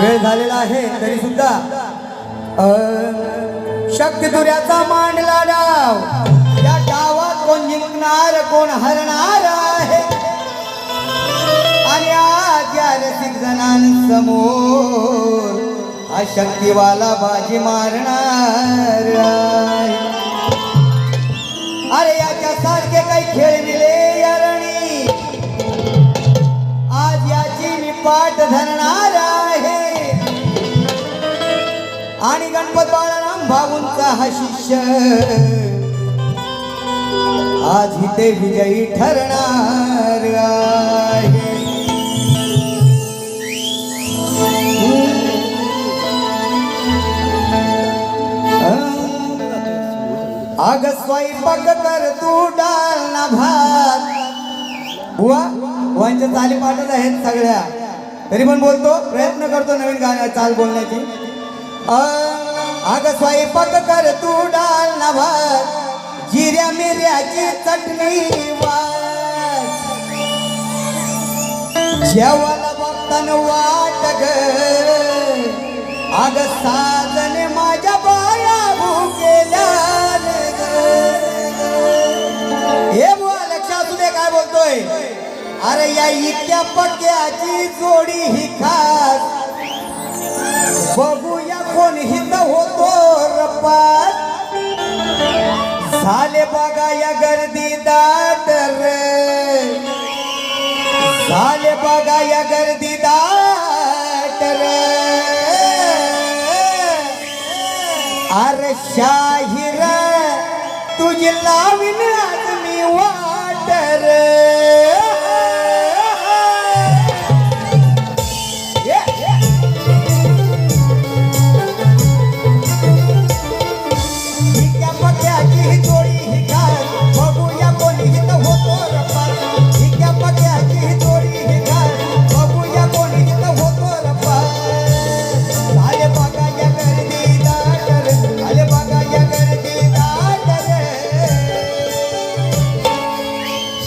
वेळ झालेला आहे तरी सुद्धा. शक्य दुऱ्याचा मांडला डाव. या डावात कोण जिंकणार कोण हरणार आहे? आणि आज या रसिक जणांसमोर हा शक्तिवाला बाजी मारणार आहे. अरे याच्या सारखे काही खेळ दिले यारणी आज याची मी पाठ धरणार आहे. आणि गणपत बाळाराम भाऊंचा हा शिष्य. आज ते विजयी ठरणार आहे. स्वयंपाक कर तू डाल ना भात. बुवा बुवांच्या चाली पाठत आहेत सगळ्या. तरी पण बोलतो प्रयत्न करतो नवीन गाण्या चाल बोलण्याची. अग स्वयंपाक कर तू डाल ना भात जिऱ्या मिऱ्याची चटणी वाट जेवायला बघताना वाट ग. अग साजने माझ्या बाया भुकेल्या हे बुवा लक्ष असू दे काय बोलतोय? अरे या इतक्या पक्क्याची जोडी ही खास. बघू कोण हित होतो रपात झाले बघा या गर्दी दाट रे। झाले बघा या गर्दी दाट रे। अरे शाहीर, तुझी लावीन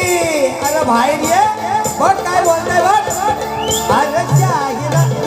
अरे बाहेर ये बघ काय बोलताय बघ अरे जाहिरात